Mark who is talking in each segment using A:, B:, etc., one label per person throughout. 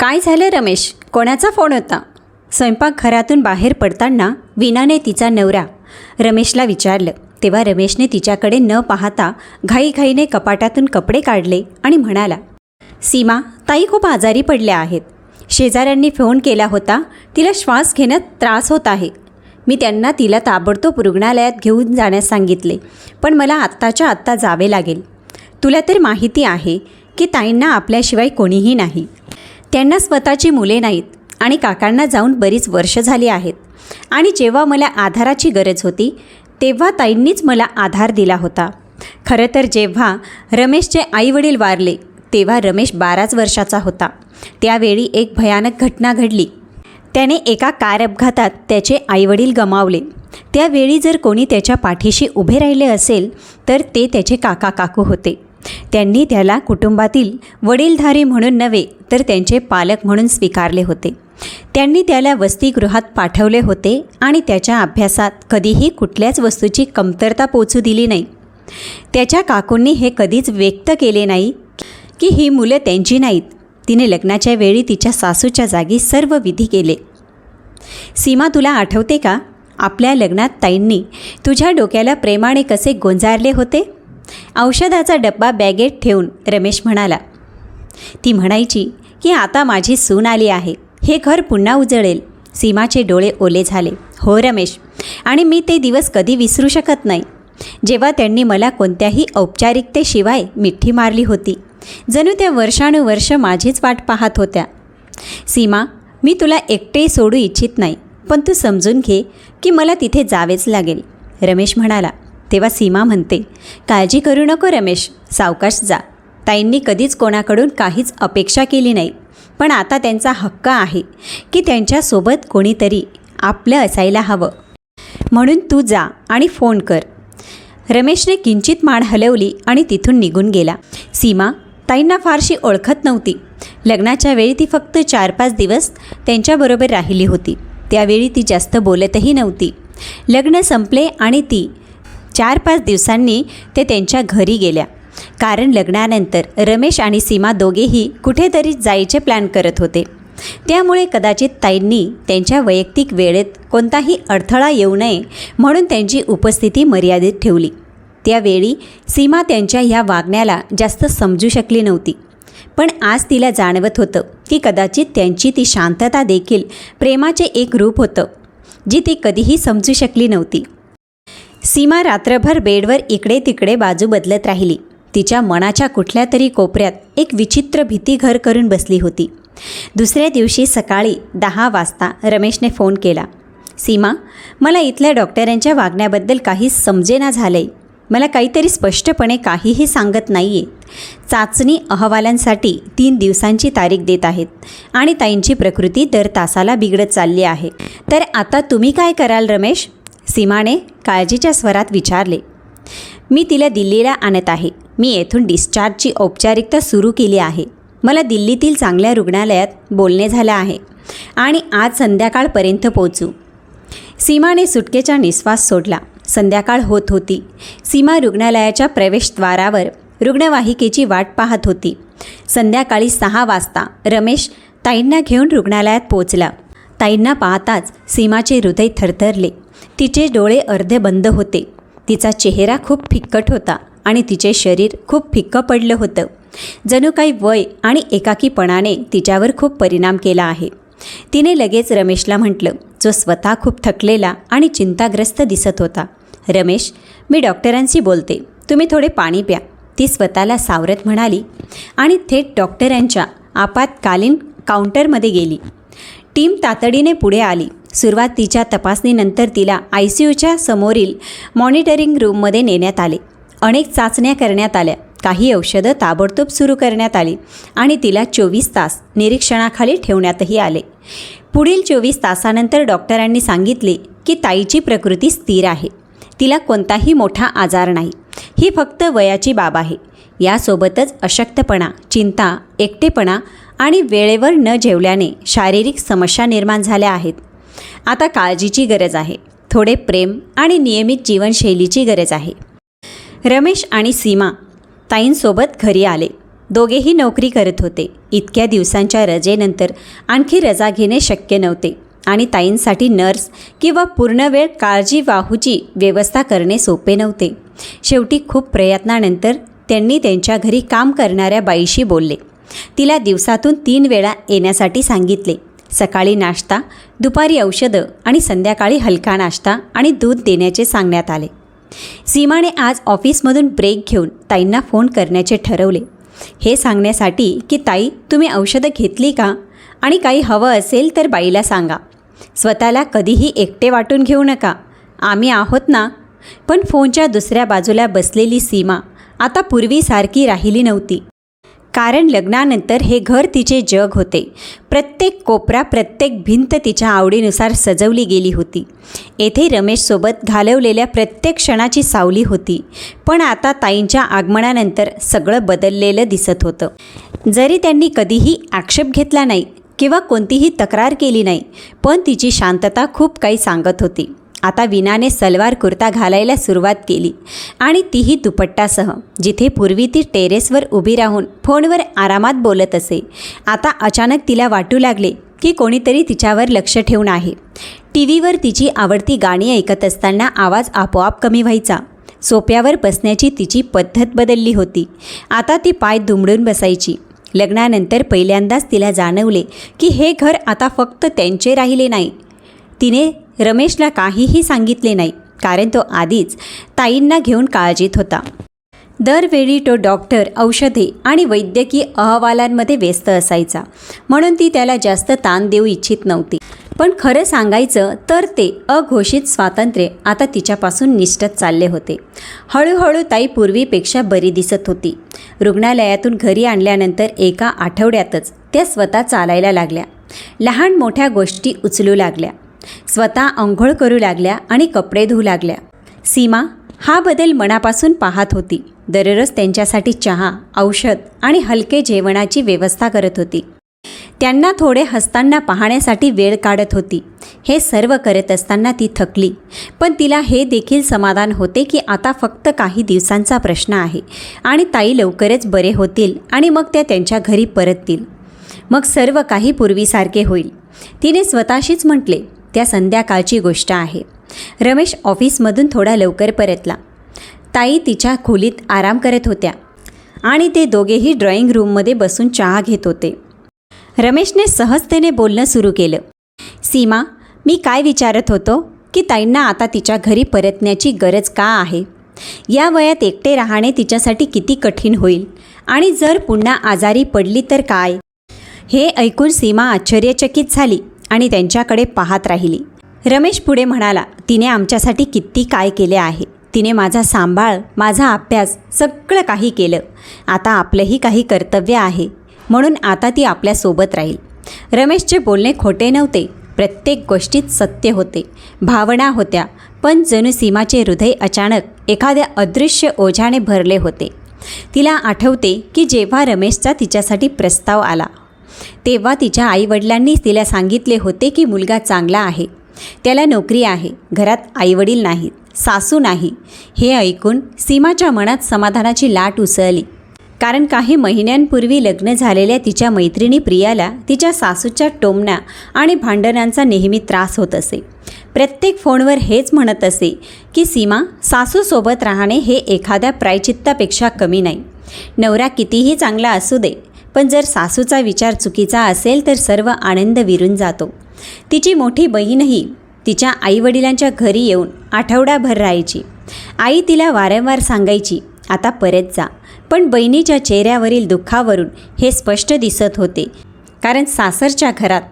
A: काय झालं रमेश? कोणाचा फोन होता? स्वयंपाकघरातून बाहेर पडताना विनाने तिचा नवरा रमेशला विचारलं. तेव्हा रमेशने तिच्याकडे न पाहता घाईघाईने कपाटातून कपडे काढले आणि म्हणाला सीमा ताई खूप आजारी पडल्या आहेत. शेजाऱ्यांनी फोन केला होता. तिला श्वास घेण्यात त्रास होत आहे. मी त्यांना तिला ताबडतोब रुग्णालयात घेऊन जाण्यास सांगितले पण मला आत्ताच्या आत्ता जावे लागेल. तुला तर माहिती आहे की ताईंना आपल्याशिवाय कोणीही नाही. त्यांना स्वतःची मुले नाहीत आणि काकांना जाऊन बरीच वर्ष झाली आहेत. आणि जेव्हा मला आधाराची गरज होती तेव्हा ताईंनीच मला आधार दिला होता. खरं तर जेव्हा रमेशचे आईवडील वारले तेव्हा रमेश बाराच वर्षाचा होता. त्यावेळी एक भयानक घटना घडली. त्याने एका कार अपघातात त्याचे आईवडील गमावले. त्यावेळी जर कोणी त्याच्या पाठीशी उभे राहिले असेल तर ते त्याचे काका काकू होते. त्यांनी त्याला कुटुंबातील वडीलधारी म्हणून नव्हे तर त्यांचे पालक म्हणून स्वीकारले होते. त्यांनी त्याला वसतिगृहात पाठवले होते आणि त्याच्या अभ्यासात कधीही कुठल्याच वस्तूची कमतरता पोचू दिली नाही. त्याच्या काकूंनी हे कधीच व्यक्त केले नाही की ही मुलं त्यांची नाहीत. तिने लग्नाच्या वेळी तिच्या सासूच्या जागी सर्व विधी केले. सीमा तुला आठवते का? आपल्या लग्नात ताईंनी तुझ्या डोक्याला प्रेमाने कसे गोंजारले होते? औषधाचा डब्बा बॅगेत ठेवून रमेश म्हणाला ती म्हणायची की आता माझी सून आली आहे. हे घर पुन्हा उजळेल. सीमाचे डोळे ओले झाले. हो रमेश आणि मी ते दिवस कधी विसरू शकत नाही. जेव्हा त्यांनी मला कोणत्याही औपचारिकतेशिवाय मिठी मारली होती जणू त्या वर्षानुवर्ष माझीच वाट पाहत होत्या. सीमा मी तुला एकटे सोडू इच्छित नाही पण तू समजून घे की मला तिथे जावेच लागेल. रमेश म्हणाला तेव्हा सीमा म्हणते काळजी करू नको रमेश सावकाश जा. ताईंनी कधीच कोणाकडून काहीच अपेक्षा केली नाही पण आता त्यांचा हक्क आहे की त्यांच्यासोबत कोणीतरी आपलं असायला हवं. म्हणून तू जा आणि फोन कर. रमेशने किंचित मान हलवली आणि तिथून निघून गेला. सीमा ताईंना फारशी ओळखत नव्हती. लग्नाच्या वेळी ती फक्त चार पाच दिवस त्यांच्याबरोबर राहिली होती. त्यावेळी ती जास्त बोलतही नव्हती. लग्न संपले आणि ती चार पाच दिवसांनी ते त्यांच्या घरी गेल्या. कारण लग्नानंतर रमेश आणि सीमा दोघेही कुठेतरी जायचे प्लॅन करत होते. त्यामुळे कदाचित ताईंनी त्यांच्या वैयक्तिक वेळेत कोणताही अडथळा येऊ नये म्हणून त्यांची उपस्थिती मर्यादित ठेवली. त्यावेळी सीमा त्यांच्या ह्या वागण्याला जास्त समजू शकली नव्हती. पण आज तिला जाणवत होतं की कदाचित त्यांची ती शांतता देखील प्रेमाचे एक रूप होतं जी ती कधीही समजू शकली नव्हती. सीमा रात्रभर बेडवर इकडे तिकडे बाजू बदलत राहिली. तिच्या मनाच्या कुठल्या तरी कोपऱ्यात एक विचित्र भीती घर करून बसली होती. दुसऱ्या दिवशी सकाळी दहा वाजता रमेशने फोन केला. सीमा मला इथल्या डॉक्टरांच्या वागण्याबद्दल काहीच समजेना झालंय. मला काहीतरी स्पष्टपणे काहीही सांगत नाही आहे चाचणी अहवालांसाठी तीन दिवसांची तारीख देत आहेत आणि ताईंची प्रकृती दर तासाला बिघडत चालली आहे. तर आता तुम्ही काय कराल रमेश? सीमाने काळजीच्या स्वरात विचारले मी तिला दिल्लीला आणत आहे. मी येथून डिस्चार्जची औपचारिकता सुरू केली आहे. मला दिल्लीतील चांगल्या रुग्णालयात बोलणे झालं आहे आणि आज संध्याकाळपर्यंत पोहोचू. सीमाने सुटकेचा निश्वास सोडला. संध्याकाळ होत होती. सीमा रुग्णालयाच्या प्रवेशद्वारावर रुग्णवाहिकेची वाट पाहत होती. संध्याकाळी सहा वाजता रमेश ताईंना घेऊन रुग्णालयात पोचला ताईंना पाहताच सीमाचे हृदय थरथरले. तिचे डोळे अर्धे बंद होते. तिचा चेहरा खूप फिक्कट होता आणि तिचे शरीर खूप फिक्कं पडलं होतं. जणू काही वय आणि एकाकीपणाने तिच्यावर खूप परिणाम केला आहे. तिने लगेच रमेशला म्हटलं जो स्वतः खूप थकलेला आणि चिंताग्रस्त दिसत होता. रमेश मी डॉक्टरांशी बोलते. तुम्ही थोडे पाणी प्या. ती स्वतःला सावरत म्हणाली आणि थेट डॉक्टरांच्या आपातकालीन काउंटरमध्ये गेली. टीम तातडीने पुढे आली. सुरुवातीच्या तपासणीनंतर तिला आय सी यूच्या समोरील मॉनिटरिंग रूममध्ये नेण्यात आले. अनेक चाचण्या करण्यात आल्या. काही औषधं ताबडतोब सुरू करण्यात आली आणि तिला चोवीस तास निरीक्षणाखाली ठेवण्यातही आले. पुढील चोवीस तासानंतर डॉक्टरांनी सांगितले की ताईची प्रकृती स्थिर आहे. तिला कोणताही मोठा आजार नाही. ही फक्त वयाची बाब आहे. यासोबतच अशक्तपणा चिंता एकटेपणा आणि वेळेवर न जेवल्याने शारीरिक समस्या निर्माण झाल्या आहेत. आता काळजीची गरज आहे. थोडे प्रेम आणि नियमित जीवनशैलीची गरज आहे. रमेश आणि सीमा ताईंसोबत घरी आले. दोघेही नोकरी करत होते. इतक्या दिवसांच्या रजेनंतर आणखी रजा घेणे शक्य नव्हते आणि ताईंसाठी नर्स किंवा पूर्णवेळ काळजीवाहूची व्यवस्था करणे सोपे नव्हते. शेवटी खूप प्रयत्नानंतर त्यांनी त्यांच्या घरी काम करणाऱ्या बाईशी बोलले. तिला दिवसातून तीन वेळा येण्यासाठी सांगितले. सकाळी नाश्ता दुपारी औषधं आणि संध्याकाळी हलका नाश्ता आणि दूध देण्याचे सांगण्यात आले. सीमाने आज ऑफिसमधून ब्रेक घेऊन ताईंना फोन करण्याचे ठरवले. हे सांगण्यासाठी की ताई तुम्ही औषधं घेतली का? आणि काही हवं असेल तर बाईला सांगा. स्वतःला कधीही एकटे वाटून घेऊ नका. आम्ही आहोत ना? पण फोनच्या दुसऱ्या बाजूला बसलेली सीमा आता पूर्वीसारखी राहिली नव्हती. कारण लग्नानंतर हे घर तिचे जग होते. प्रत्येक कोपरा प्रत्येक भिंत तिच्या आवडीनुसार सजवली गेली होती. येथे रमेशसोबत घालवलेल्या प्रत्येक क्षणाची सावली होती. पण आता ताईंच्या आगमनानंतर सगळं बदललेलं दिसत होतं. जरी त्यांनी कधीही आक्षेप घेतला नाही किंवा कोणतीही तक्रार केली नाही पण तिची शांतता खूप काही सांगत होती. आता विनाने सलवार कुर्ता घालायला सुरुवात केली आणि तीही दुपट्टासह जिथे पूर्वी ती टेरेसवर उभी राहून फोनवर आरामात बोलत असे. आता अचानक तिला वाटू लागले की कोणीतरी तिच्यावर लक्ष ठेवून आहे. टी व्हीवर तिची आवडती गाणी ऐकत असताना आवाज आपोआप कमी व्हायचा. सोप्यावर बसण्याची तिची पद्धत बदलली होती. आता ती पाय दुमडून बसायची. लग्नानंतर पहिल्यांदाच तिला जाणवले की हे घर आता फक्त त्यांचे राहिले नाही. तिने रमेशला काहीही सांगितले नाही कारण तो आधीच ताईंना घेऊन काळजीत होता. दरवेळी तो डॉक्टर औषधे आणि वैद्यकीय अहवालांमध्ये व्यस्त असायचा. म्हणून ती त्याला जास्त ताण देऊ इच्छित नव्हती. पण खरं सांगायचं तर ते अघोषित स्वातंत्र्य आता तिच्यापासून निष्ठत चालले होते. हळूहळू ताई पूर्वीपेक्षा बरी दिसत होती. रुग्णालयातून घरी आणल्यानंतर एका आठवड्यातच त्या स्वतः चालायला लागल्या. लहान मोठ्या गोष्टी उचलू लागल्या. स्वतः आंघोळ करू लागल्या आणि कपडे धुऊ लागल्या. सीमा हा बदल मनापासून पाहत होती. दररोज त्यांच्यासाठी चहा औषध आणि हलके जेवणाची व्यवस्था करत होती. त्यांना थोडे हसताना पाहण्यासाठी वेळ काढत होती. हे सर्व करत असताना ती थकली. पण तिला हे देखील समाधान होते की आता फक्त काही दिवसांचा प्रश्न आहे आणि ताई लवकरच बरे होतील आणि मग त्या त्यांच्या घरी परततील. मग सर्व काही पूर्वीसारखे होईल. तिने स्वतःशीच म्हटले त्या संध्याकाळची गोष्ट आहे. रमेश ऑफिसमधून थोडा लवकर परतला. ताई तिच्या खोलीत आराम करत होत्या आणि ते दोघेही ड्रॉइंग रूममध्ये बसून चहा घेत होते. रमेशने सहजतेने बोलणं सुरू केलं. सीमा मी काय विचारत होतो की ताईंना आता तिच्या घरी परतण्याची गरज का आहे? या वयात एकटे राहणे तिच्यासाठी किती कठीण होईल आणि जर पुन्हा आजारी पडली तर काय? हे ऐकून सीमा आश्चर्यचकित झाली. आणि त्यांच्याकडे पाहत राहिली. रमेश पुढे म्हणाला तिने आमच्यासाठी किती काय केले आहे. तिने माझा सांभाळ माझा अभ्यास सगळं काही केलं. आता आपलंही काही कर्तव्य आहे. म्हणून आता ती आपल्यासोबत राहील. रमेशचे बोलणे खोटे नव्हते. प्रत्येक गोष्टीत सत्य होते. भावना होत्या. पण जणू सीमाचे हृदय अचानक एखाद्या अदृश्य ओझ्याने भरले होते. तिला आठवते की जेव्हा रमेशचा तिच्यासाठी प्रस्ताव आला तेव्हा तिच्या आईवडिलांनी तिला सांगितले होते की मुलगा चांगला आहे. त्याला नोकरी आहे. घरात आईवडील नाहीत. सासू नाही. हे ऐकून सीमाच्या मनात समाधानाची लाट उसळली. कारण काही महिन्यांपूर्वी लग्न झालेल्या तिच्या मैत्रिणी प्रियाला तिच्या सासूच्या टोमण्या आणि भांडणांचा नेहमी त्रास होत असे. प्रत्येक फोनवर हेच म्हणत असे की सीमा सासूसोबत राहणे हे एखाद्या प्रायचित्तापेक्षा कमी नाही. नवरा कितीही चांगला असू दे पण जर सासूचा विचार चुकीचा असेल तर सर्व आनंद विरून जातो. तिची मोठी बहीणही तिच्या आईवडिलांच्या घरी येऊन आठवडाभर राहायची. आई तिला वारंवार सांगायची आता परत जा. पण बहिणीच्या चेहऱ्यावरील दुःखावरून हे स्पष्ट दिसत होते. कारण सासरच्या घरात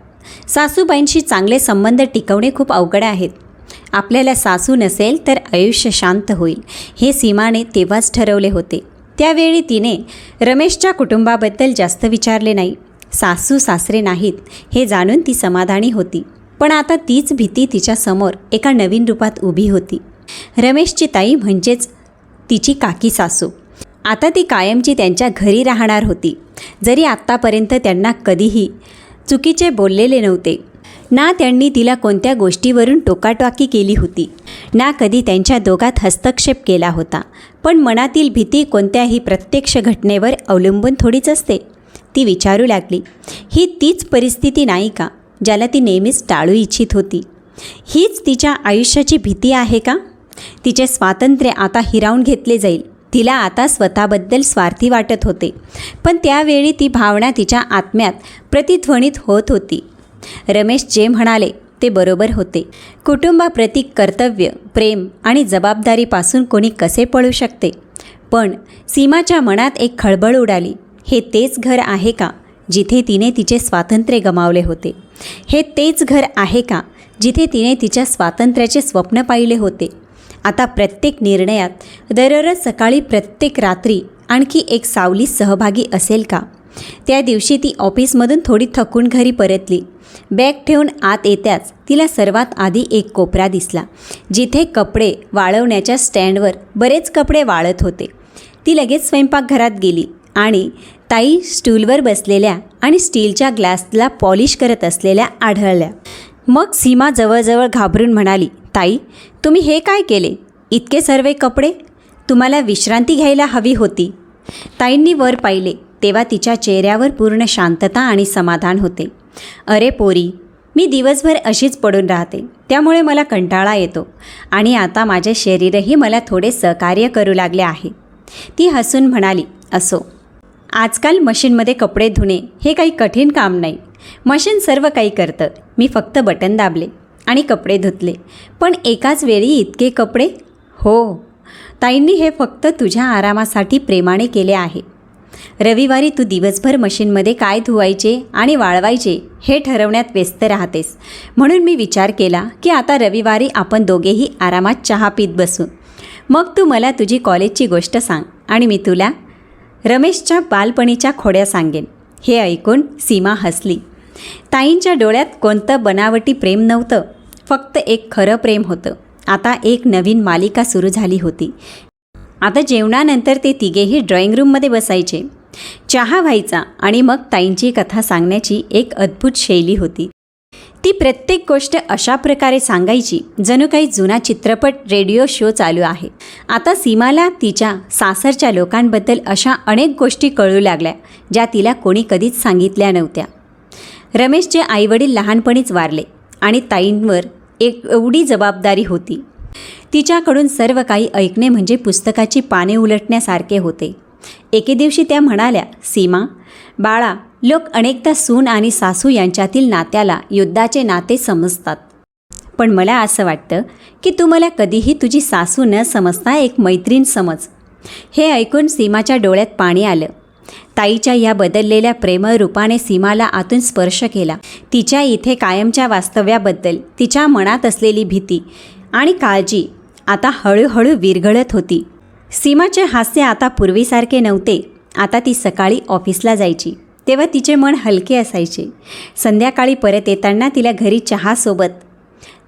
A: सासूबाईंशी चांगले संबंध टिकवणे खूप अवघड आहेत. आपल्याला सासू नसेल तर आयुष्य शांत होईल हे सीमाने तेव्हाच ठरवले होते. त्यावेळी तिने रमेशच्या कुटुंबाबद्दल जास्त विचारले नाही. सासू सासरे नाहीत हे जाणून ती समाधानी होती. पण आता तीच भीती तिच्यासमोर एका नवीन रूपात उभी होती. रमेशची ताई म्हणजेच तिची काकी सासू. आता ती कायमची त्यांच्या घरी राहणार होती. जरी आत्तापर्यंत त्यांना कधीही चुकीचे बोललेले नव्हते. ना त्यांनी तिला कोणत्या गोष्टीवरून टोकाटोकी केली होती. ना कधी त्यांच्या दोघात हस्तक्षेप केला होता. पण मनातील भीती कोणत्याही प्रत्यक्ष घटनेवर अवलंबून थोडीच असते. ती विचारू लागली. ही तीच परिस्थिती नाही का ज्याला ती नेहमीच टाळू इच्छित होती? हीच तिच्या आयुष्याची भीती आहे का? तिचे स्वातंत्र्य आता हिरावून घेतले जाईल. तिला आता स्वतःबद्दल स्वार्थी वाटत होते. पण त्यावेळी ती भावना तिच्या आत्म्यात प्रतिध्वनित होत होती. रमेश जे म्हणाले ते बरोबर होते. कुटुंबाप्रती कर्तव्य प्रेम आणि जबाबदारीपासून कोणी कसे पळू शकते? पण सीमाच्या मनात एक खळबळ उडाली. हे तेच घर आहे का? जिथे तिने तिचे स्वातंत्र्य गमावले होते. हे तेच घर आहे का? जिथे तिने तिच्या स्वातंत्र्याचे स्वप्न पाहिले होते. आता प्रत्येक निर्णयात दररोज सकाळी प्रत्येक रात्री आणखी एक सावली सहभागी असेल का? त्या दिवशी ती ऑफिसमधून थोडी थकून घरी परतली. बॅग ठेवून आत येत्याच तिला सर्वात आधी एक कोपरा दिसला जिथे कपडे वाळवण्याच्या स्टँडवर बरेच कपडे वाळत होते. ती लगेच स्वयंपाकघरात गेली आणि ताई स्टूलवर बसलेल्या आणि स्टीलच्या ग्लासला पॉलिश करत असलेल्या आढळल्या. मग सीमा जवळजवळ घाबरून म्हणाली ताई तुम्ही हे काय केले? इतके सर्व कपडे? तुम्हाला विश्रांती घ्यायला हवी होती. ताईंनी वर पाहिले तेव्हा तिच्या चेहऱ्यावर पूर्ण शांतता आणि समाधान होते. अरे पोरी मी दिवसभर अशीच पडून राहते त्यामुळे मला कंटाळा येतो. आणि आता माझे शरीरही मला थोडे सहकार्य करू लागले आहे. ती हसून म्हणाली असो. आजकाल मशीनमध्ये कपडे धुणे हे काही कठीण काम नाही. मशीन सर्व काही करतं. मी फक्त बटन दाबले आणि कपडे धुतले. पण एकाच वेळी इतके कपडे? हो. ताईंनी हे फक्त तुझ्या आरामासाठी प्रेमाने केले आहे. रविवारी तू दिवसभर मशीनमध्ये काय धुवायचे आणि वाळवायचे हे ठरवण्यात व्यस्त राहतेस. म्हणून मी विचार केला की आता रविवारी आपण दोघेही आरामात चहा पीत बसू. मग तू मला तुझी कॉलेजची गोष्ट सांग आणि मी तुला रमेशच्या बालपणीच्या खोड्या सांगेन. हे ऐकून सीमा हसली. ताईंच्या डोळ्यात कोणतं बनावटी प्रेम नव्हतं. फक्त एक खरं प्रेम होतं. आता एक नवीन मालिका सुरू झाली होती. आता जेवणानंतर ते तिघेही ड्रॉइंग रूममध्ये बसायचे. चहा व्हायचा आणि मग ताईंची कथा सांगण्याची एक अद्भुत शैली होती. ती प्रत्येक गोष्ट अशा प्रकारे सांगायची जणू काही जुना चित्रपट रेडिओ शो चालू आहे. आता सीमाला तिच्या सासरच्या लोकांबद्दल अशा अनेक गोष्टी कळू लागल्या ज्या तिला कोणी कधीच सांगितल्या नव्हत्या. रमेशचे आईवडील लहानपणीच वारले आणि ताईंवर एक एवढी जबाबदारी होती. तिच्याकडून सर्व काही ऐकणे म्हणजे पुस्तकाची पाने उलटण्यासारखे होते. एके दिवशी त्या म्हणाल्या सीमा बाळा लोक अनेकदा सून आणि सासू यांच्यातील नात्याला युद्धाचे नाते समजतात. पण मला असं वाटतं की तू मला कधीही तुझी सासू न समजता एक मैत्रीण समज. हे ऐकून सीमाच्या डोळ्यात पाणी आलं. ताईच्या या बदललेल्या प्रेमरूपाने सीमाला आतून स्पर्श केला. तिच्या इथे कायमच्या वास्तव्याबद्दल तिच्या मनात असलेली भीती आणि काळजी. आता हळूहळू विरघळत होती. सीमाचे हास्य आता पूर्वीसारखे नव्हते. आता ती सकाळी ऑफिसला जायची. तेव्हा तिचे मन हलके असायचे. संध्याकाळी परत येताना तिला घरी चहासोबत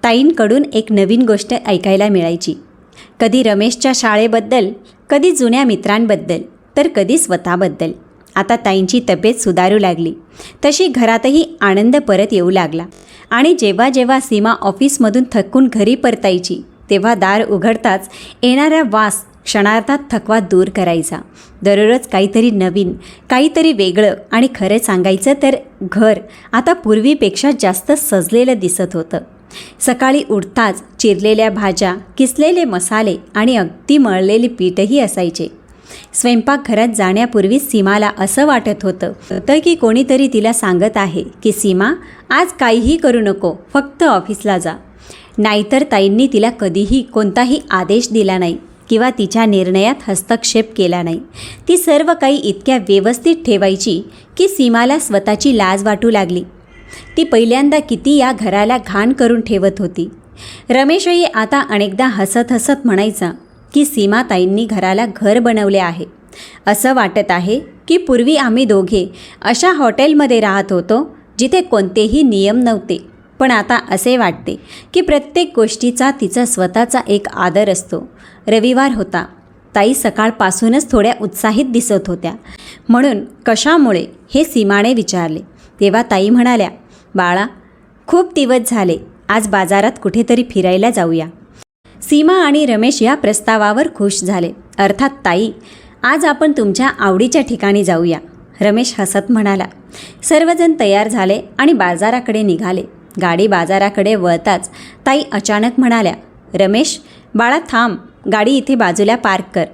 A: ताईंकडून एक नवीन गोष्ट ऐकायला मिळायची. कधी रमेशच्या शाळेबद्दल कधी जुन्या मित्रांबद्दल तर कधी स्वतःबद्दल. आता ताईंची तब्येत सुधारू लागली. तशी घरातही आनंद परत येऊ लागला. आणि जेव्हा जेव्हा सीमा ऑफिसमधून थकून घरी परतायची तेव्हा दार उघडताच येणारा वास क्षणार्थात थकवा दूर करायचा. दररोज काहीतरी नवीन काहीतरी वेगळं आणि खरं सांगायचं तर घर आता पूर्वीपेक्षा जास्त सजलेलं दिसत होतं. सकाळी उठताच चिरलेल्या भाज्या किसलेले मसाले आणि अगदी मळलेले पीठही असायचे. स्वयंपाकघरात जाण्यापूर्वी सीमाला असं वाटत होतं. तर की कोणीतरी तिला सांगत आहे की सीमा आज काहीही करू नको फक्त ऑफिसला जा. नाहीतर ताईंनी तिला कधीही कोणताही आदेश दिला नाही किंवा तिच्या निर्णयात हस्तक्षेप केला नाही. ती सर्व काही इतक्या व्यवस्थित ठेवायची की सीमाला स्वतःची लाज वाटू लागली. ती पहिल्यांदा किती या घराला घाण करून ठेवत होती. रमेशही आता अनेकदा हसत हसत म्हणायचा की सीमाताईंनी घराला घर बनवले आहे. असं वाटत आहे की पूर्वी आम्ही दोघे अशा हॉटेलमध्ये राहत होतो जिथे कोणतेही नियम नव्हते. पण आता असे वाटते की प्रत्येक गोष्टीचा तिचा स्वतःचा एक आदर असतो. रविवार होता. ताई सकाळपासूनच थोड्या उत्साहित दिसत होत्या. म्हणून कशामुळे हे सीमाने विचारले. तेव्हा ताई म्हणाल्या बाळा खूप दिवस झाले. आज बाजारात कुठेतरी फिरायला जाऊया. सीमा आणि रमेश या प्रस्तावावर खुश झाले. अर्थात ताई आज आपण तुमच्या आवडीच्या ठिकाणी जाऊया. रमेश हसत म्हणाला. सर्वजण तयार झाले आणि बाजाराकडे निघाले. गाडी बाजाराकडे वळताच ताई अचानक म्हणाल्या रमेश बाळा थांब. गाडी इथे बाजूला पार्क कर.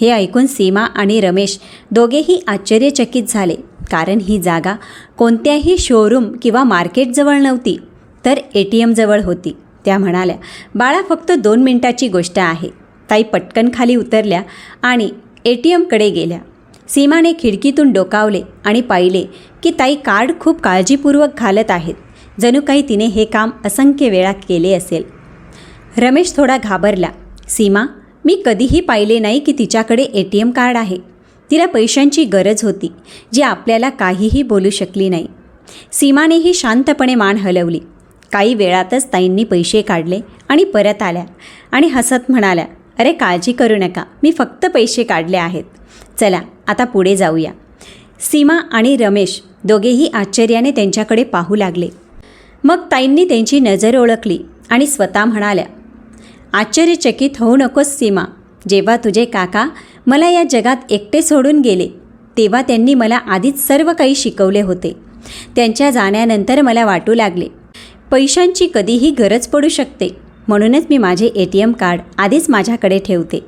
A: हे ऐकून सीमा आणि रमेश दोघेही आश्चर्यचकित झाले कारण ही जागा कोणत्याही शोरूम किंवा मार्केटजवळ नव्हती तर ए टी एमजवळ होती. त्या म्हणाल्या बाळा फक्त दोन मिनिटाची गोष्ट आहे. ताई पटकन खाली उतरल्या आणि ए टी एमकडे गेल्या. सीमाने खिडकीतून डोकावले आणि पाहिले की ताई कार्ड खूप काळजीपूर्वक घालत आहेत. जणू काही तिने हे काम असंख्य वेळा केले असेल. रमेश थोडा घाबरला. सीमा मी कधीही पाहिले नाही की तिच्याकडे ए टी एम कार्ड आहे. तिला पैशांची गरज होती जी आपल्याला काहीही बोलू शकली नाही. सीमानेही शांतपणे मान हलवली. काही वेळातच ताईंनी पैसे काढले आणि परत आल्या आणि हसत म्हणाल्या अरे काळजी करू नका मी फक्त पैसे काढले आहेत. चला आता पुढे जाऊया. सीमा आणि रमेश दोघेही आश्चर्याने त्यांच्याकडे पाहू लागले. मग ताईंनी त्यांची नजर ओळखली आणि स्वतः म्हणाल्या आश्चर्यचकित होऊ नकोस सीमा. जेव्हा तुझे काका मला या जगात एकटे सोडून गेले तेव्हा त्यांनी मला आधीच सर्व काही शिकवले होते. त्यांच्या जाण्यानंतर मला वाटू लागले पैशांची कधीही गरज पडू शकते. म्हणूनच मी माझे ए टी एम कार्ड आधीच माझ्याकडे ठेवते.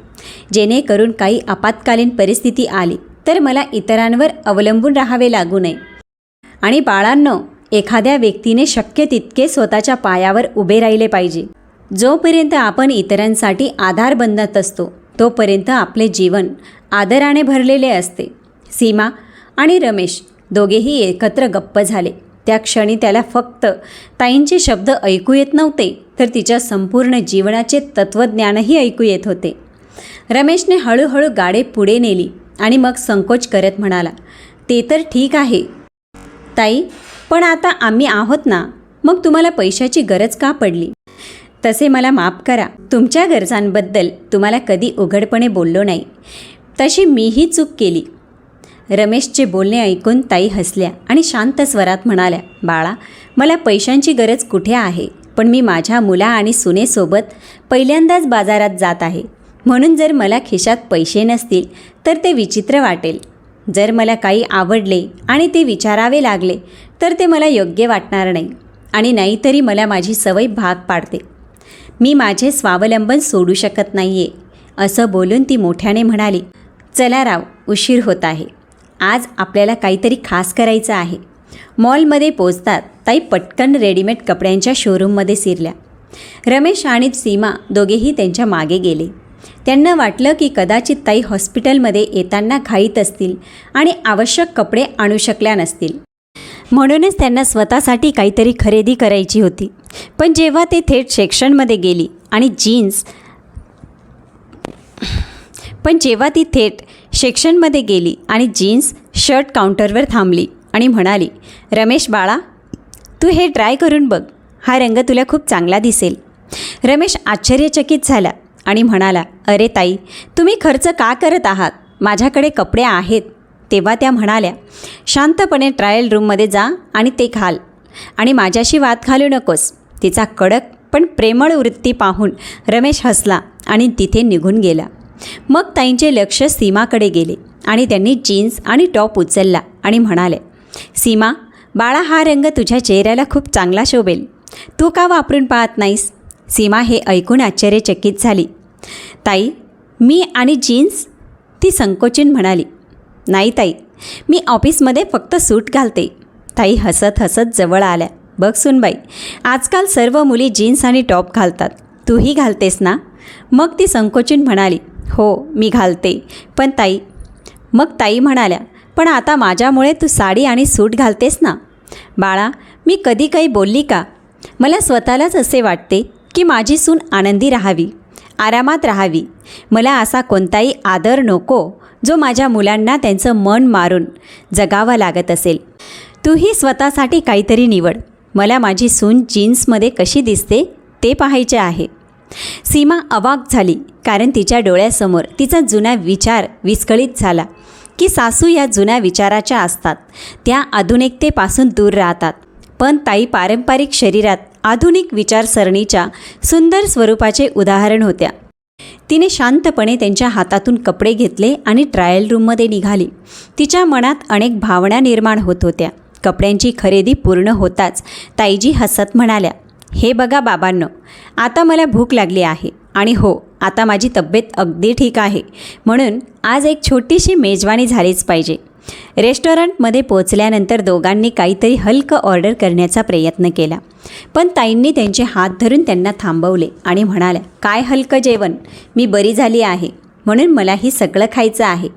A: जेणेकरून काही आपत्कालीन परिस्थिती आली तर मला इतरांवर अवलंबून राहावे लागू नये. आणि बाळांनो एखाद्या व्यक्तीने शक्य तितके स्वतःच्या पायावर उभे राहिले पाहिजे. जोपर्यंत आपण इतरांसाठी आधार बनत असतो तोपर्यंत आपले जीवन आदराने भरलेले असते. सीमा आणि रमेश दोघेही एकत्र गप्प झाले. त्या क्षणी त्याला फक्त ताईंचे शब्द ऐकू येत नव्हते तर तिच्या संपूर्ण जीवनाचे तत्त्वज्ञानही ऐकू येत होते. रमेशने हळूहळू गाडे पुढे नेली आणि मग संकोच करत म्हणाला ते तर ठीक आहे. ताई पण आता आम्ही आहोत ना मग तुम्हाला पैशाची गरज का पडली? तसे मला माफ करा तुमच्या गरजांबद्दल तुम्हाला कधी उघडपणे बोललो नाही. तशी मीही चूक केली. रमेशचे बोलणे ऐकून ताई हसल्या आणि शांत स्वरात म्हणाल्या बाळा मला पैशांची गरज कुठे आहे? पण मी माझ्या मुला आणि सुनेसोबत पहिल्यांदाच बाजारात जात आहे. म्हणून जर मला खिशात पैसे नसतील तर ते विचित्र वाटेल. जर मला काही आवडले आणि ते विचारावे लागले तर ते मला योग्य वाटणार नाही आणि नाहीतरी मला माझी सवय भाग पाडते. मी माझे स्वावलंबन सोडू शकत नाही आहे असं बोलून ती मोठ्याने म्हणाली. चला राव उशीर होत आहे. आज आपल्याला काहीतरी खास करायचं आहे. मॉलमध्ये पोचतात ताई पटकन रेडीमेड कपड्यांच्या शोरूममध्ये शिरल्या. रमेश आणि सीमा दोघेही त्यांच्या मागे गेले. त्यांना वाटलं की कदाचित ताई हॉस्पिटलमध्ये येताना घाईत असतील आणि आवश्यक कपडे आणू शकल्या नसतील. म्हणूनच त्यांना स्वतःसाठी काहीतरी खरेदी करायची होती. पण जेव्हा ते थेट सेक्शनमध्ये गेली आणि जीन्स पण जेव्हा ती थेट सेक्शनमध्ये गेली आणि जीन्स शर्ट काउंटरवर थांबली आणि म्हणाली रमेश बाळा तू हे ट्राय करून बघ. हा रंग तुला खूप चांगला दिसेल. रमेश आश्चर्यचकित झाला आणि म्हणाला अरे ताई तुम्ही खर्च का करत आहात? माझ्याकडे कपडे आहेत. तेव्हा त्या म्हणाल्या शांतपणे ट्रायल रूममध्ये जा आणि ते घाल. आणि माझ्याशी वाद घालू नकोस. तिचा कडक पण प्रेमळ वृत्ती पाहून रमेश हसला आणि तिथे निघून गेला. मग ताईंचे लक्ष सीमाकडे गेले आणि त्यांनी जीन्स आणि टॉप उचलला आणि म्हणाले सीमा बाळा हा रंग तुझ्या चेहऱ्याला खूप चांगला शोभेल. तू का वापरून पाहत नाहीस? सीमा हे ऐकून आश्चर्यचकित झाली. ताई मी आणि जीन्स ती संकोचून म्हणाली. नाही ताई मी ऑफिसमध्ये फक्त सूट घालते ताई हसत हसत जवळ आल्या. बघ सुनबाई आजकाल सर्व मुली जीन्स आणि टॉप घालतात. तूही घालतेस ना मग ती संकोचून म्हणाली. हो मी घालते. पण ताई मग ताई म्हणाल्या पण आता माझ्यामुळे तू साडी आणि सूट घालतेस ना? बाळा मी कधी काही बोलली का? मला स्वतःलाच असे वाटते की माझी सून आनंदी राहावी आरामात राहावी. मला असा कोणताही आदर नको जो माझ्या मुलांना त्यांचं मन मारून जगावं लागत असेल. तूही स्वतःसाठी काहीतरी निवड. मला माझी सून जीन्समध्ये कशी दिसते ते पाहायचे आहे. सीमा अवाक झाली कारण तिच्या डोळ्यासमोर तिचा जुना विचार विस्कळीत झाला की सासू या जुन्या विचाराच्या असतात. त्या आधुनिकतेपासून दूर राहतात. पण ताई पारंपरिक शरीरात आधुनिक विचारसरणीच्या सुंदर स्वरूपाचे उदाहरण होत्या. तिने शांतपणे त्यांच्या हातातून कपडे घेतले आणि ट्रायल रूममध्ये निघाली. तिच्या मनात अनेक भावना निर्माण होत होत्या. कपड्यांची खरेदी पूर्ण होताच ताईजी हसत म्हणाल्या हे बघा बाबांनो आता मला भूक लागली आहे. आणि हो आता माझी तब्येत अगदी ठीक आहे. म्हणून आज एक छोटीशी मेजवानी झालीच पाहिजे. रेस्टॉरंटमध्ये पोचल्यानंतर दोघांनी काहीतरी हलकं ऑर्डर करण्याचा प्रयत्न केला. पण ताईंनी त्यांचे हात धरून त्यांना थांबवले आणि म्हणाल्या काय हलकं जेवण? मी बरी झाली आहे. म्हणून मला ही सगळं खायचं आहे.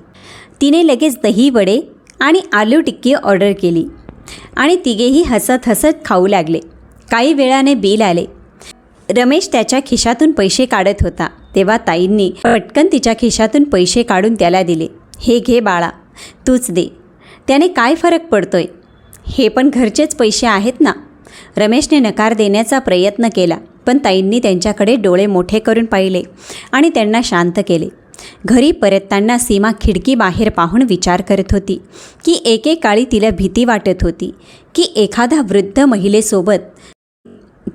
A: तिने लगेच दही वडे आणि आलू टिक्की ऑर्डर केली. आणि तिघेही हसत हसत खाऊ लागले. काही वेळाने बिल आले. रमेश त्याच्या खिशातून पैसे काढत होता. तेव्हा ताईंनी पटकन तिच्या खिशातून पैसे काढून त्याला दिले. हे घे बाळा तूच दे. त्याने काय फरक पडतोय? हे पण घरचेच पैसे आहेत ना? रमेशने नकार देण्याचा प्रयत्न केला पण ताईंनी त्यांच्याकडे डोळे मोठे करून पाहिले आणि त्यांना शांत केले. घरी परतताना सीमा खिडकी बाहेर पाहून विचार करत होती की एकेकाळी तिला भीती वाटत होती की एखादा वृद्ध महिलेसोबत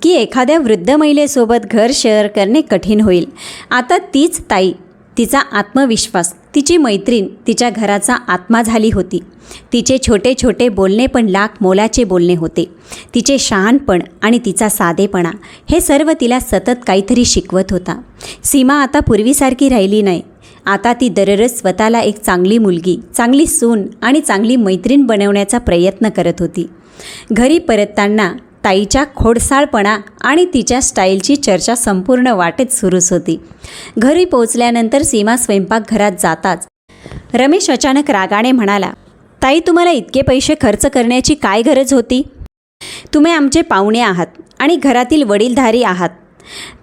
A: की एखाद्या वृद्ध महिलेसोबत घर शेअर करणे कठीण होईल. आता तीच ताई तिचा आत्मविश्वास तिची मैत्रीण तिच्या घराचा आत्मा झाली होती. तिचे छोटे छोटे बोलणे पण लाख मोलाचे बोलणे होते. तिचे शहाणपण आणि तिचा साधेपणा हे सर्व तिला सतत काहीतरी शिकवत होता. सीमा आता पूर्वीसारखी राहिली नाही. आता ती दररोज स्वतःला एक चांगली मुलगी चांगली सून आणि चांगली मैत्रीण बनवण्याचा प्रयत्न करत होती. घरी परतताना ताईच्या खोडसाळपणा आणि तिच्या स्टाईलची चर्चा संपूर्ण वाटेत सुरूच होती. घरी पोहोचल्यानंतर सीमा स्वयंपाकघरात जाताच रमेश अचानक रागाने म्हणाला ताई तुम्हाला इतके पैसे खर्च करण्याची काय गरज होती? तुम्ही आमचे पाहुणे आहात आणि घरातील वडीलधारी आहात.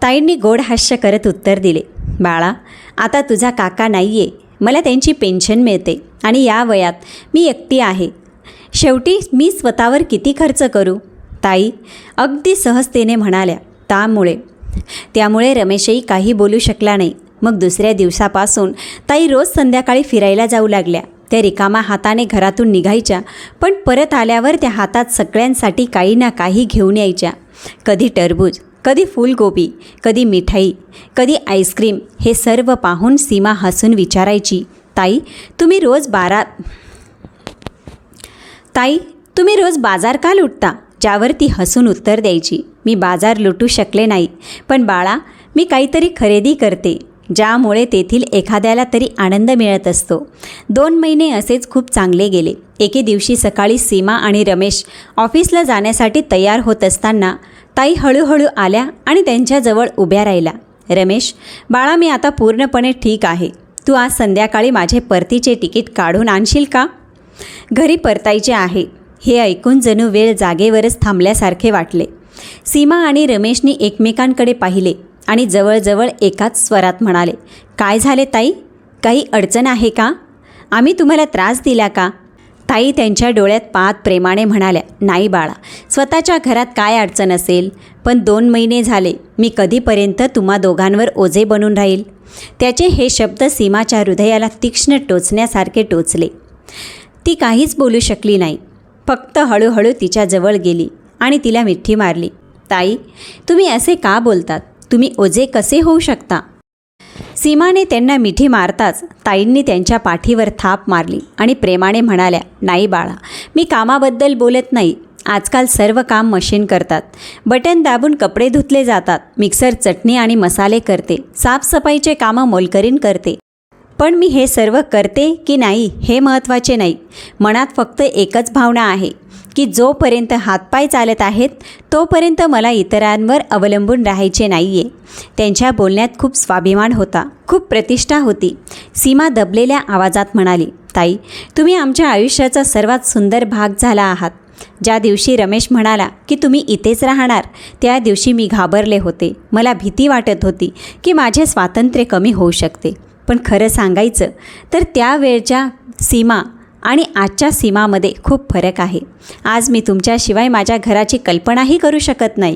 A: ताईंनी गोड हास्य करत उत्तर दिले बाळा आता तुझा काका नाही आहे मला त्यांची पेन्शन मिळते आणि या वयात मी एकटी आहे. शेवटी मी स्वतःवर किती खर्च करू? ताई अगदी सहजतेने म्हणाल्या त्यामुळे. त्यामुळे रमेशही काही बोलू शकला नाही. मग दुसऱ्या दिवसापासून ताई रोज संध्याकाळी फिरायला जाऊ लागल्या. त्या रिकामा हाताने घरातून निघायच्या पण परत आल्यावर त्या हातात सगळ्यांसाठी काही ना काही घेऊन यायच्या. कधी टरबूज कधी फुलगोबी कधी मिठाई कधी आईस्क्रीम हे सर्व पाहून सीमा हसून विचारायची ताई तुम्ही रोज बारा ताई तुम्ही रोज बाजार का लुटता? ज्यावर ती हसून उत्तर द्यायची. मी बाजार लुटू शकले नाही. पण बाळा मी काहीतरी खरेदी करते ज्यामुळे तेथील एखाद्याला तरी आनंद मिळत असतो. दोन महिने असेच खूप चांगले गेले. एके दिवशी सकाळी सीमा आणि रमेश ऑफिसला जाण्यासाठी तयार होत असताना ताई हळूहळू आल्या आणि त्यांच्याजवळ उभ्या राहिल्या. रमेश बाळा मी आता पूर्णपणे ठीक आहे. तू आज संध्याकाळी माझे परतीचे तिकीट काढून आणशील का? घरी परतायचे आहे. हे ऐकून जणू वेळ जागेवरच थांबल्यासारखे वाटले. सीमा आणि रमेशनी एकमेकांकडे पाहिले आणि जवळजवळ एकाच स्वरात म्हणाले काय झाले ताई? काही अडचण आहे का? आम्ही तुम्हाला त्रास दिला का? ताई त्यांच्या डोळ्यात पाहत प्रेमाने म्हणाल्या नाही बाळा स्वतःच्या घरात काय अडचण असेल? पण दोन महिने झाले मी कधीपर्यंत तुम्हा दोघांवर ओझे बनून राहील? त्याचे हे शब्द सीमाच्या हृदयाला तीक्ष्ण टोचण्यासारखे टोचले. ती काहीच बोलू शकली नाही. फक्त हळूहळू तिच्याजवळ गेली आणि तिला मिठी मारली. ताई तुम्ही असे का बोलतात? तुम्ही ओझे कसे होऊ शकता? सीमाने त्यांना मिठी मारताच ताईंनी त्यांच्या पाठीवर थाप मारली आणि प्रेमाने म्हणाल्या नाही बाळा मी कामाबद्दल बोलत नाही. आजकाल सर्व काम मशीन करतात. बटन दाबून कपडे धुतले जातात. मिक्सर चटणी आणि मसाले करते. साफसफाईचे कामं मोलकरीन करते. पण मी हे सर्व करते की नाही हे महत्त्वाचे नाही. मनात फक्त एकच भावना आहे की जोपर्यंत हातपाय चालत आहेत तोपर्यंत मला इतरांवर अवलंबून राहायचे नाही आहे त्यांच्या बोलण्यात खूप स्वाभिमान होता खूप प्रतिष्ठा होती. सीमा दबलेल्या आवाजात म्हणाली ताई तुम्ही आमच्या आयुष्याचा सर्वात सुंदर भाग झाला आहात. ज्या दिवशी रमेश म्हणाला की तुम्ही इथेच राहणार त्या दिवशी मी घाबरले होते. मला भीती वाटत होती की माझे स्वातंत्र्य कमी होऊ शकते. पण खरं सांगायचं तर त्यावेळच्या सीमा आणि आजच्या सीमामध्ये खूप फरक आहे. आज मी तुमच्याशिवाय माझ्या घराची कल्पनाही करू शकत नाही.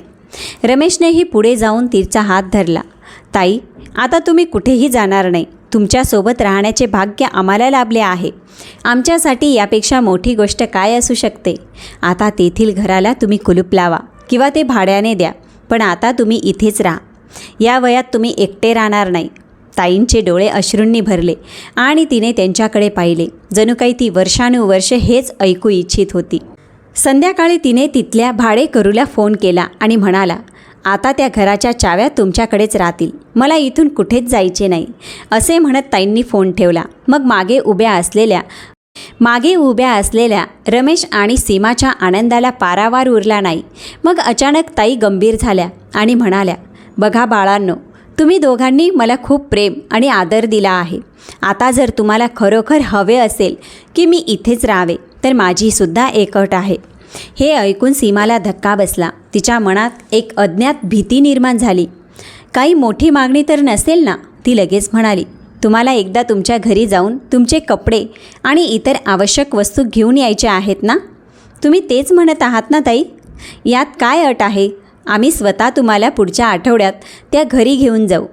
A: रमेशनेही पुढे जाऊन तिचा हात धरला. ताई आता तुम्ही कुठेही जाणार नाही. तुमच्यासोबत राहण्याचे भाग्य आम्हाला लाभले आहे. आमच्यासाठी यापेक्षा मोठी गोष्ट काय असू शकते? आता तेथील घराला तुम्ही कुलूप लावा किंवा ते भाड्याने द्या पण आता तुम्ही इथेच राहा. या वयात तुम्ही एकटे राहणार नाही. ताईंचे डोळे अश्रूंनी भरले आणि तिने त्यांच्याकडे पाहिले. जणू काही ती वर्षानुवर्ष हेच ऐकू इच्छित होती. संध्याकाळी तिने तिथल्या भाडेकरूला फोन केला आणि म्हणाला आता त्या घराच्या चाव्या तुमच्याकडेच राहतील. मला इथून कुठेच जायचे नाही. असे म्हणत ताईंनी फोन ठेवला. मग मागे उभ्या असलेल्या मागे उभ्या असलेल्या रमेश आणि सीमाच्या आनंदाला पारावार उरला नाही. मग अचानक ताई गंभीर झाल्या आणि म्हणाल्या बघा बाळांनो तुम्ही दोघांनी मला खूप प्रेम आणि आदर दिला आहे. आता जर तुम्हाला खरोखर हवे असेल की मी इथेच राहावे तर माझीसुद्धा एक अट आहे. हे ऐकून सीमाला धक्का बसला. तिच्या मनात एक अज्ञात भीती निर्माण झाली. काही मोठी मागणी तर नसेल ना? ती लगेच म्हणाली. तुम्हाला एकदा तुमच्या घरी जाऊन तुमचे कपडे आणि इतर आवश्यक वस्तू घेऊन यायच्या आहेत ना? तुम्ही तेच म्हणत आहात ना ताई? यात काय अट आहे? आम्ही स्वतः तुम्हाला पुढच्या आठवड्यात त्या घरी घेऊन जाऊ.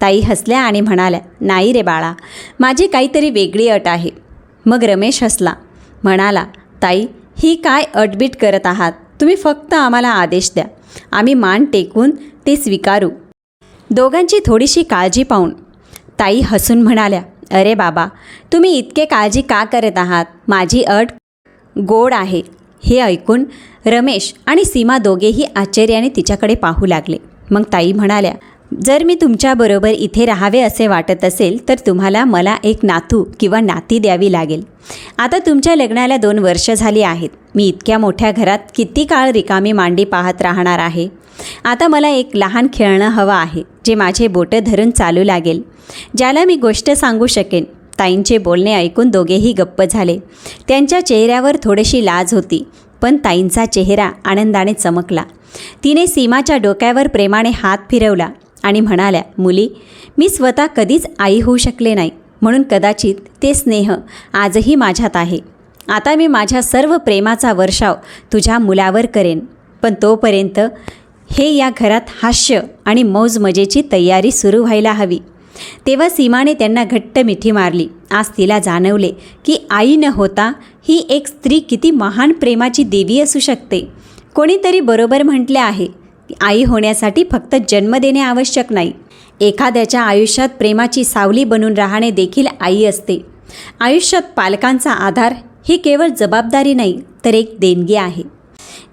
A: ताई हसल्या आणि म्हणाल्या नाही रे बाळा माझी काहीतरी वेगळी अट आहे. मग रमेश हसला म्हणाला ताई ही काय अटबीट करत आहात? तुम्ही फक्त आम्हाला आदेश द्या. आम्ही मान टेकून ते स्वीकारू. दोघांची थोडीशी काळजी पाहून ताई हसून म्हणाल्या अरे बाबा तुम्ही इतके काळजी का करत आहात? माझी अट गोड आहे. हे ऐकून रमेश आणि सीमा दोघेही आश्चर्याने तिच्याकडे पाहू लागले. मग ताई म्हणाल्या जर मी तुमच्याबरोबर इथे राहावे असे वाटत असेल तर तुम्हाला मला एक नातू किंवा नाती द्यावी लागेल. आता तुमच्या लग्नाला दोन वर्ष झाली आहेत. मी इतक्या मोठ्या घरात किती काळ रिकामी मांडी पाहत राहणार आहे? आता मला एक लहान खेळणं हवं आहे जे माझे बोटं धरून चालू लागेल. ज्याला मी गोष्ट सांगू शकेन. ताईंचे बोलणे ऐकून दोघेही गप्प झाले. त्यांच्या चेहऱ्यावर थोडीशी लाज होती. पण ताईंचा चेहरा आनंदाने चमकला. तिने सीमाच्या डोक्यावर प्रेमाने हात फिरवला आणि म्हणाल्या मुली मी स्वतः कधीच आई होऊ शकले नाही. म्हणून कदाचित ते स्नेह आजही माझ्यात आहे. आता मी माझ्या सर्व प्रेमाचा वर्षाव तुझ्या मुलावर करेन. पण तोपर्यंत हे या घरात हास्य आणि मौज मजेची तयारी सुरू व्हायला हवी. तेव्हा सीमाने त्यांना घट्ट मिठी मारली. आज तिला जाणवले की आई न होता ही एक स्त्री किती महान प्रेमाची देवी असू शकते. कोणीतरी बरोबर म्हटले आहे आई होण्यासाठी फक्त जन्म देणे आवश्यक नाही. एखाद्याच्या आयुष्यात प्रेमाची सावली बनून राहणे देखील आई असते. आयुष्यात पालकांचा आधार ही केवळ जबाबदारी नाही तर एक देणगी आहे.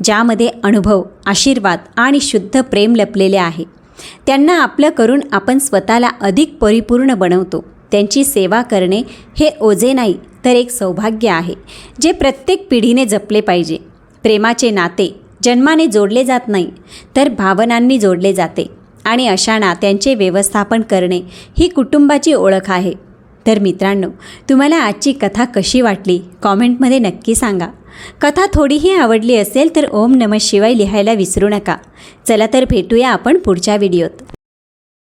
A: ज्यामध्ये अनुभव आशीर्वाद आणि शुद्ध प्रेम लपलेले आहे. त्यांना आपलं करून आपण स्वतःला अधिक परिपूर्ण बनवतो. त्यांची सेवा करणे हे ओझे नाही तर एक सौभाग्य आहे जे प्रत्येक पिढीने जपले पाहिजे. प्रेमाचे नाते जन्माने जोडले जात नाही तर भावनांनी जोडले जाते. आणि अशा नात्यांचे व्यवस्थापन करणे ही कुटुंबाची ओळख आहे. तर मित्रांनो तुम्हाला आजची कथा कशी वाटली? कॉमेंटमध्ये नक्की सांगा. कथा थोडीही आवडली असेल तर ओम नम शिवाय लिहायला विसरू नका. चला तर भेटूया आपण पुढच्या व्हिडिओत.